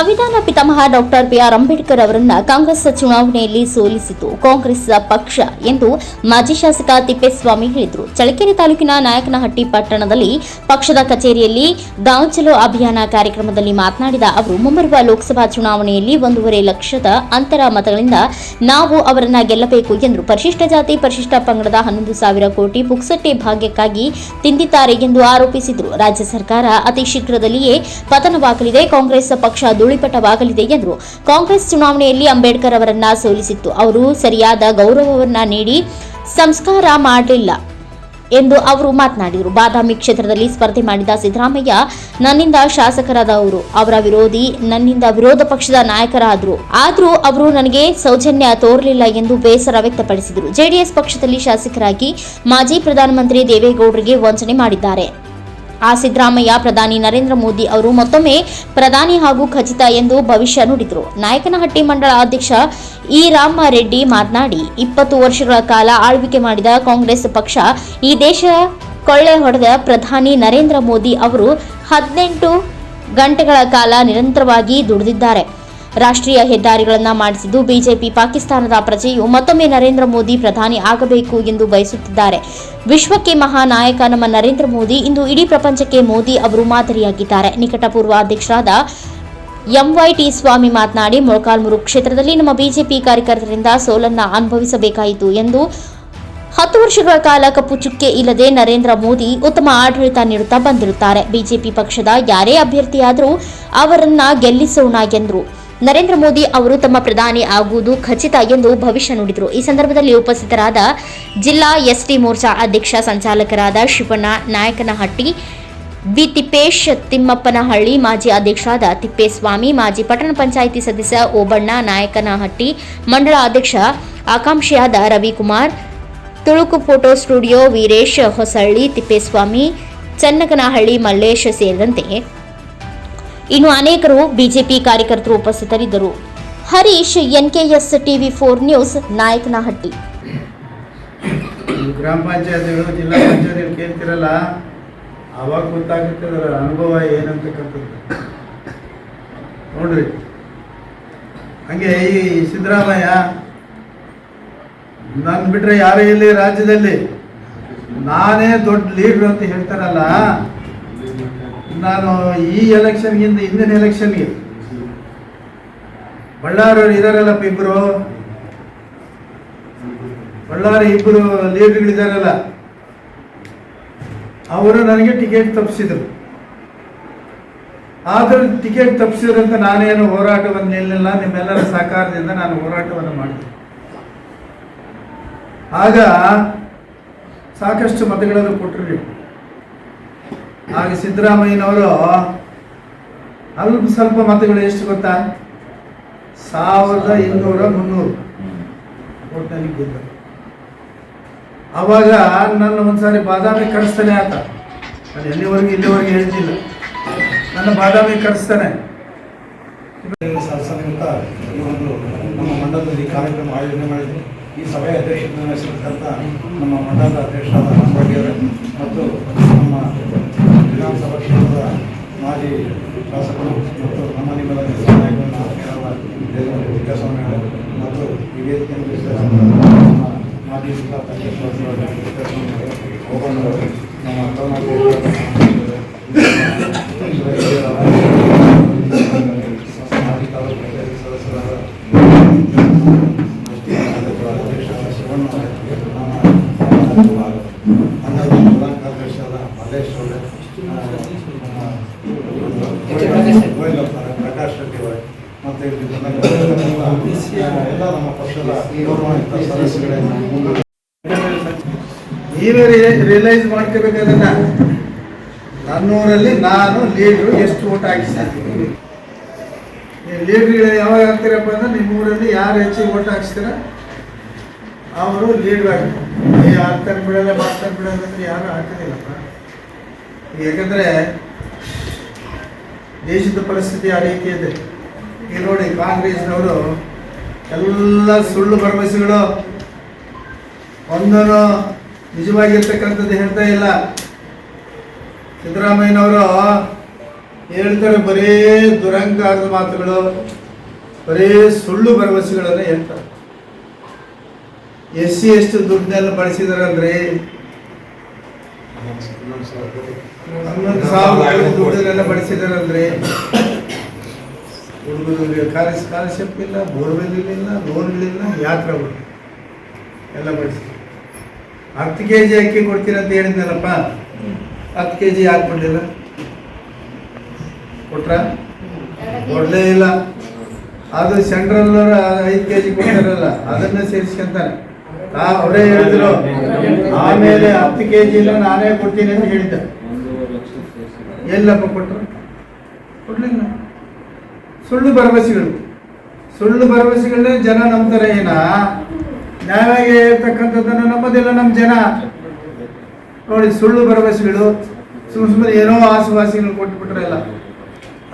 ಸಂವಿಧಾನ ಪಿತಾಮಹ doctor B R Ambedkar ಅವರನ್ನ ಕಾಂಗ್ರೆಸ್ ಚುನಾವಣೆಯಲ್ಲಿ ಸೋಲಿಸಿತು. ಕಾಂಗ್ರೆಸ್ ಪಕ್ಷ ಎಂದು ಮಾಜಿ ಶಾಸಕ ತಿಪ್ಪೇಸ್ವಾಮಿ ಹೇಳಿದರು. ಚಳ್ಳಕೆರೆ ತಾಲೂಕಿನ ನಾಯಕನಹಟ್ಟಿ ಪಟ್ಟಣದಲ್ಲಿ ಪಕ್ಷದ ಕಚೇರಿಯಲ್ಲಿ ಗಾಂವ್ ಅಭಿಯಾನ ಕಾರ್ಯಕ್ರಮದಲ್ಲಿ ಮಾತನಾಡಿದ ಅವರು, ಮುಂಬರುವ ಲೋಕಸಭಾ ಚುನಾವಣೆಯಲ್ಲಿ ಒಂದೂವರೆ ಲಕ್ಷದ ಅಂತರ ಮತಗಳಿಂದ ನಾವು ಅವರನ್ನ ಗೆಲ್ಲಬೇಕು ಎಂದರು ಪರಿಶಿಷ್ಟ ಜಾತಿ, ಪರಿಶಿಷ್ಟ ಪಂಗಡದ ಹನ್ನೊಂದು ಸಾವಿರ ಕೋಟಿ ಪುಕ್ಸಟ್ಟೆ ಭಾಗ್ಯಕ್ಕಾಗಿ ತಿಂದಿದ್ದಾರೆ ಎಂದು ಆರೋಪಿಸಿದರು. ರಾಜ್ಯ ಸರ್ಕಾರ ಅತಿ ಶೀಘ್ರದಲ್ಲಿಯೇ ಪತನವಾಗಲಿದೆ. ಕಾಂಗ್ರೆಸ್ ಪಕ್ಷ ಧೂಳಿಪಟವಾಗಲಿದೆ ಎಂದರು. ಕಾಂಗ್ರೆಸ್ ಚುನಾವಣೆಯಲ್ಲಿ ಅಂಬೇಡ್ಕರ್ ಅವರನ್ನ ಸೋಲಿಸಿತ್ತು. ಅವರು ಸರಿಯಾದ ಗೌರವವನ್ನ ನೀಡಿ ಸಂಸ್ಕಾರ ಮಾಡಲಿಲ್ಲ ಎಂದು ಅವರು ಮಾತನಾಡಿದರು. ಬಾದಾಮಿ ಕ್ಷೇತ್ರದಲ್ಲಿ ಸ್ಪರ್ಧೆ ಮಾಡಿದ ಸಿದ್ದರಾಮಯ್ಯ ನನ್ನಿಂದ ಶಾಸಕರಾದವರು. ಅವರ ವಿರೋಧಿ ನನ್ನಿಂದ ವಿರೋಧ ಪಕ್ಷದ ನಾಯಕರಾದರು. ಆದರೂ ಅವರು ನನಗೆ ಸೌಜನ್ಯ ತೋರಲಿಲ್ಲ ಎಂದು ಬೇಸರ ವ್ಯಕ್ತಪಡಿಸಿದರು. ಜೆಡಿಎಸ್ ಪಕ್ಷದಲ್ಲಿ ಶಾಸಕರಾಗಿ ಮಾಜಿ ಪ್ರಧಾನಮಂತ್ರಿ ದೇವೇಗೌಡರಿಗೆ ವಂಚನೆ ಮಾಡಿದ್ದಾರೆ. ಆ ಸಿದ್ದರಾಮಯ್ಯ, ಪ್ರಧಾನಿ ನರೇಂದ್ರ ಮೋದಿ ಅವರು ಮತ್ತೊಮ್ಮೆ ಪ್ರಧಾನಿ ಹಾಗೂ ಖಚಿತ ಎಂದು ಭವಿಷ್ಯ ನುಡಿದರು. ನಾಯಕನಹಟ್ಟಿ ಮಂಡಳ ಅಧ್ಯಕ್ಷ ಇ ರಾಮರೆಡ್ಡಿ ಮಾತನಾಡಿ, ಇಪ್ಪತ್ತು ವರ್ಷಗಳ ಕಾಲ ಆಳ್ವಿಕೆ ಮಾಡಿದ ಕಾಂಗ್ರೆಸ್ ಪಕ್ಷ ಈ ದೇಶ ಕೊಳ್ಳೆ ಹೊಡೆದ ಪ್ರಧಾನಿ ನರೇಂದ್ರ ಮೋದಿ ಅವರು ಹದಿನೆಂಟು ಗಂಟೆಗಳ ಕಾಲ ನಿರಂತರವಾಗಿ ದುಡಿದಿದ್ದಾರೆ. ರಾಷ್ಟ್ರೀಯ ಹೆದ್ದಾರಿಗಳನ್ನು ಮಾಡಿಸಿದ್ದು ಬಿಜೆಪಿ ಪಾಕಿಸ್ತಾನದ ಪ್ರಜೆಯು ಮತ್ತೊಮ್ಮೆ ನರೇಂದ್ರ ಮೋದಿ ಪ್ರಧಾನಿ ಆಗಬೇಕು ಎಂದು ಬಯಸುತ್ತಿದ್ದಾರೆ. ವಿಶ್ವಕ್ಕೆ ಮಹಾನಾಯಕ ನಮ್ಮ ನರೇಂದ್ರ ಮೋದಿ. ಇಂದು ಇಡೀ ಪ್ರಪಂಚಕ್ಕೆ ಮೋದಿ ಅವರು ಮಾದರಿಯಾಗಿದ್ದಾರೆ. ನಿಕಟಪೂರ್ವ ಅಧ್ಯಕ್ಷರಾದ ಎಂವೈಟಿ ಸ್ವಾಮಿ ಮಾತನಾಡಿ, ಮೊಳಕಾಲ್ಮೂರು ಕ್ಷೇತ್ರದಲ್ಲಿ ನಮ್ಮ ಬಿಜೆಪಿ ಕಾರ್ಯಕರ್ತರಿಂದ ಸೋಲನ್ನ ಅನುಭವಿಸಬೇಕಾಯಿತು ಎಂದು ಹತ್ತು ವರ್ಷಗಳ ಕಾಲ ಕಪ್ಪು ಚುಕ್ಕೆ ಇಲ್ಲದೆ ನರೇಂದ್ರ ಮೋದಿ ಉತ್ತಮ ಆಡಳಿತ ನೀಡುತ್ತಾ ಬಂದಿರುತ್ತಾರೆ. ಬಿಜೆಪಿ ಪಕ್ಷದ ಯಾರೇ ಅಭ್ಯರ್ಥಿಯಾದರೂ ಅವರನ್ನ ಗೆಲ್ಲಿಸೋಣ ಎಂದರು. ನರೇಂದ್ರ ಮೋದಿ ಅವರು ತಮ್ಮ ಪ್ರಧಾನಿ ಆಗುವುದು ಖಚಿತ ಎಂದು ಭವಿಷ್ಯ ನುಡಿದರು. ಈ ಸಂದರ್ಭದಲ್ಲಿ ಉಪಸ್ಥಿತರಾದ ಜಿಲ್ಲಾ ಎಸ್ಟಿ ಮೋರ್ಚಾ ಅಧ್ಯಕ್ಷ ಸಂಚಾಲಕರಾದ ಶಿವಣ್ಣ, ನಾಯಕನಹಟ್ಟಿ ಬಿ ತಿಪ್ಪೇಶ್ ತಿಮ್ಮಪ್ಪನಹಳ್ಳಿ, ಮಾಜಿ ಅಧ್ಯಕ್ಷರಾದ ತಿಪ್ಪೇಸ್ವಾಮಿ, ಮಾಜಿ ಪಟ್ಟಣ ಪಂಚಾಯಿತಿ ಸದಸ್ಯ ಓಬಣ್ಣ, ನಾಯಕನಹಟ್ಟಿ, ಮಂಡಳ ಅಧ್ಯಕ್ಷ ಆಕಾಂಕ್ಷಿಯಾದ ರವಿಕುಮಾರ್, ತುಳುಕು ಫೋಟೋ ಸ್ಟುಡಿಯೋ ವೀರೇಶ್ ಹೊಸಳ್ಳಿ, ತಿಪ್ಪೇಸ್ವಾಮಿ, ಚನ್ನಕನಹಳ್ಳಿ ಮಲ್ಲೇಶ್ ಸೇರಿದಂತೆ ಇನ್ನು ಅನೇಕರು ಬಿಜೆಪಿ ಕಾರ್ಯಕರ್ತರು ಉಪಸ್ಥಿತರಿದ್ದರು. Harish, NKS TV four news, Nayakanahatti. ಗ್ರಾಮ ಪಂಚಾಯತ್ಗಳು, ಜಿಲ್ಲಾ ಪಂಚಾಯತ್ ಕೇಳ್ತಿರಲ್ಲ, ಅವಾಗ ಗೊತ್ತಾಗುತ್ತೆ ಅದರ ಅನುಭವ ಏನಂತಕ್ಕಂಥದ್ದು. ನೋಡ್ರಿ. ಹಂಗೆ ಈ ಸಿದ್ದರಾಮಯ್ಯ ನನ್ನ ಬಿಟ್ರೆ ಯಾರೇ ಇಲ್ಲಿ ರಾಜ್ಯದಲ್ಲಿ? ನಾನೇ ದೊಡ್ಡ ಲೀಡ್ರು ಅಂತ ಹೇಳ್ತಾರಲ್ಲ ನಾನು ಈ ಎಲೆಕ್ಷನ್ಗಿಂತ ಹಿಂದಿನ ಎಲೆಕ್ಷನ್ಗೆ ಬಳ್ಳಾರಿಯವರು ಇದಾರಲ್ಲಪ್ಪ ಇಬ್ಬರು ಬಳ್ಳಾರಿ ಇಬ್ಬರು ಲೀಡರ್ಗಳಿದಾರಲ್ಲ ಅವರು ನನಗೆ ಟಿಕೆಟ್ ತಪ್ಪಿಸಿದ್ರು. ಆದರೂ ಟಿಕೆಟ್ ತಪ್ಪಿಸಿದ್ರಂತ ನಾನೇನು ಹೋರಾಟವನ್ನು ನಿಲ್ಲಿಲ್ಲ. ನಿಮ್ಮೆಲ್ಲರ ಸಹಕಾರದಿಂದ ನಾನು ಹೋರಾಟವನ್ನು ಮಾಡಿದೆ ಆಗ ಸಾಕಷ್ಟು ಮತಗಳನ್ನು ಕೊಟ್ಟರು ನೀವು ಆಗ ಸಿದ್ದರಾಮಯ್ಯನವರು ಅಲ್ಪ ಸ್ವಲ್ಪ ಮತಗಳು ಎಷ್ಟು ಗೊತ್ತಾ? ಸಾವಿರದ ಇನ್ನೂರ ಮುನ್ನೂರು ಒಟ್ಟಿನಲ್ಲಿ ಗೆದ್ದರು. ಅವಾಗ ನನ್ನ ಒಂದ್ಸಾರಿ ಬಾದಾಮಿ ಕರೆಸ್ತಾನೆ ಆತ. ನಾನು ಎಲ್ಲಿವರೆಗೂ ಇಲ್ಲಿವರೆಗೂ ಹೇಳ್ತಿಲ್ಲ. ನನ್ನ ಬಾದಾಮಿ ಕರೆಸ್ತಾನೆ. ಸಮಿತ ಈ ಒಂದು ನಮ್ಮ ಮಂಡಲದಲ್ಲಿ ಕಾರ್ಯಕ್ರಮ ಆಯೋಜನೆ ಮಾಡಿದ್ರು. ಈ ಸಭೆಯ ಅಧ್ಯಕ್ಷತೆ ವಹಿಸಿರ್ತಕ್ಕಂಥ ನಮ್ಮ ಮಂಡಲದ ಅಧ್ಯಕ್ಷರಾದ ಮತ್ತು ನಮ್ಮ ವಿಧಾನಸಭಾ ಕ್ಷೇತ್ರದ ಮಾಜಿ ಶಾಸಕರು ಮತ್ತು ನಮ್ಮ ನಿಮ್ಮದ ನಾಯಕರನ್ನ ಆತ್ಮೀಯರಾದ ದೇವೇಂದ್ರ ವಿಕಾಸಸ್ವಾಮಿ ಪ್ರಕಾಶ್ ರೆಡ್ಡಿ ಅವರೇ, ಮತ್ತೆ ಎಲ್ಲ ನಮ್ಮ ಪಕ್ಷದ ಗೌರವಾನ್ವಿತ ಸದಸ್ಯಗಳೇ ನೀವೇ ರಿಯಲೈಸ್ ಮಾಡ್ಕೋಬೇಕದನ್ನ ನನ್ನೂರಲ್ಲಿ ನಾನು ಲೀಡ್ರು ಎಷ್ಟು ಓಟ್ ಹಾಕಿಸ್ತೀನಿ ಲೀಡ್ರುಗಳು ಯಾವಾಗ ಹಾಕ್ತೀರಪ್ಪ ಅಂದ್ರೆ ನಿಮ್ಮ ಊರಲ್ಲಿ ಯಾರು ಹೆಚ್ಚಿಗೆ ಓಟ್ ಹಾಕ್ಸ್ತೀರ? ಅವರು ಲೀಡ್ ಹಾಕ್ತಾರೆ ಬಿಡಲ್ಲ, ಮಾಡ್ತಾರೆ ಬಿಡಲ್ಲ ಅಂದ್ರೆ ಯಾರು ಹಾಕೋದಿಲ್ಲಪ್ಪ. ಯಾಕಂದ್ರೆ ದೇಶದ ಪರಿಸ್ಥಿತಿ ಆ ರೀತಿ ಇದೆ. ಈಗ ನೋಡಿ ಕಾಂಗ್ರೆಸ್ನವರು ಎಲ್ಲ ಸುಳ್ಳು ಭರವಸೆಗಳು ಒಂದನ್ನು ನಿಜವಾಗಿರ್ತಕ್ಕಂಥದ್ದು ಹೇಳ್ತಾ ಇಲ್ಲ. ಸಿದ್ದರಾಮಯ್ಯನವರು ಹೇಳ್ತಾರೆ ಬರೇ ದುರಂಕಾರದ ಮಾತುಗಳು, ಬರೇ ಸುಳ್ಳು ಭರವಸೆಗಳನ್ನು ಹೇಳ್ತಾರೆ. ಎಸ್ ಸಿ ಎಷ್ಟು ದುಡ್ಡನ್ನೆಲ್ಲ ಬಳಸಿದಾರಲ್ರಿ ಹನ್ನೊಂದು ದುಡ್ಡನ್ನೆಲ್ಲ ಕಾಲೇಜ್ ಸ್ಕಾಲರ್ಶಿಪ್ ಇಲ್ಲ ಬೋರ್ವೆಲ್ ಇಲ್ಲ ಲೋನ್ಗಳಿಲ್ಲ ಯಾತ್ರೆಗಳು ಎಲ್ಲ ಬಳಸಿ ಹತ್ತು ಕೆ ಜಿ ಅಕ್ಕಿ ಕೊಡ್ತೀನಿ ಅಂತ ಹೇಳಿದ್ನಲ್ಲಪ್ಪ? ಹತ್ತು ಕೆ ಜಿ ಯಾಕೆ ಕೊಡ್ಲಿಲ್ಲ? ಕೊಟ್ರ? ಕೊಡಲೇ ಇಲ್ಲ. ಅದು ಸೆಂಟ್ರಲ್ ಐದು ಕೆ ಜಿ ಕೊಡ್ತಾರಲ್ಲ, ಅದನ್ನ ಸೇರಿಸ್ಕೊಂತಾನೆ ಆ, ಅವರೇ ಹೇಳಿದ್ರು, ಆಮೇಲೆ ಹತ್ತು ಕೆ ಜಿ ಇಲ್ಲ, ನಾನೇ ಕೊಡ್ತೀನಿ ಅಂತ ಹೇಳಿದ್ದ. ಎಲ್ಲಪ್ಪ ಕೊಟ್ಟರು ಕೊಡ್ಲಿಲ್ಲ. ಸುಳ್ಳು ಭರವಸೆಗಳು. ಸುಳ್ಳು ಭರವಸೆಗಳನ್ನೇ ಜನ ನಂಬ್ತಾರೆ ಏನ? ನ್ಯಾಯವಾಗಿ ಇರ್ತಕ್ಕಂಥದ್ದನ್ನು ನಂಬೋದಿಲ್ಲ ನಮ್ಮ ಜನ. ನೋಡಿ, ಸುಳ್ಳು ಭರವಸೆಗಳು ಸುಮ್ಮ ಸುಮ್ಮನೆ ಏನೋ ಆಸುವಾಸಿಗಳು ಕೊಟ್ಬಿಟ್ರಲ್ಲ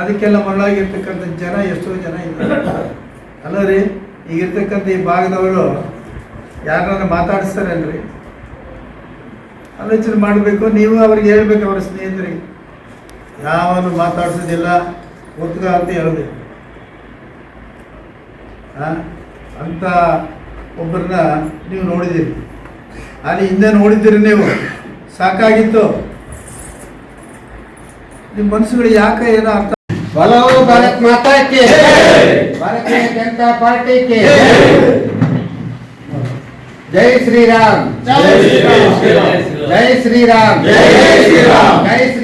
ಅದಕ್ಕೆಲ್ಲ ಮರಳಾಗಿರ್ತಕ್ಕಂಥ ಜನ ಎಷ್ಟೋ ಜನ ಇದ್ದಾರೆ. ಅಲ್ಲ ರೀ, ಈಗಿರ್ತಕ್ಕಂಥ ಈ ಭಾಗದವರು ಯಾರನ್ನ ಮಾತಾಡಿಸ್ತಾರಲ್ರಿ ಆಲೋಚನೆ ಮಾಡಬೇಕು, ನೀವು ಅವ್ರಿಗೆ ಹೇಳ್ಬೇಕು, ಅವರ ಸ್ನೇಹಿತರಿಗೆ. ಯಾವನ್ನು ಮಾತಾಡಿಸೋದಿಲ್ಲ. ಒತ್ತುಗ ಅಂತ ಹೇಳಿದೆ. ಅಂತ ಒಬ್ಬರನ್ನ ನೀವು ನೋಡಿದ್ದೀರಿ. ಅಲ್ಲಿ ಹಿಂದೆ ನೋಡಿದ್ದೀರಿ ನೀವು. ಸಾಕಾಗಿತ್ತು. ನಿಮ್ಮ ಮನಸ್ಸುಗಳು ಯಾಕೆ ಏನೋ ಅರ್ಥ ಬಲವು ಭಾರತ್ ಮಾತಾಕ್ಕೆ. ಭಾರತೀಯ ಜನತಾ ಜೈ ಶ್ರೀರಾಮ್. ಜೈ ಶ್ರೀರಾಮ್. ಜೈ ಶ್ರೀರಾಮ್. ಜೈ ಶ್ರೀರಾಮ್. ಜೈ ಶ್ರೀ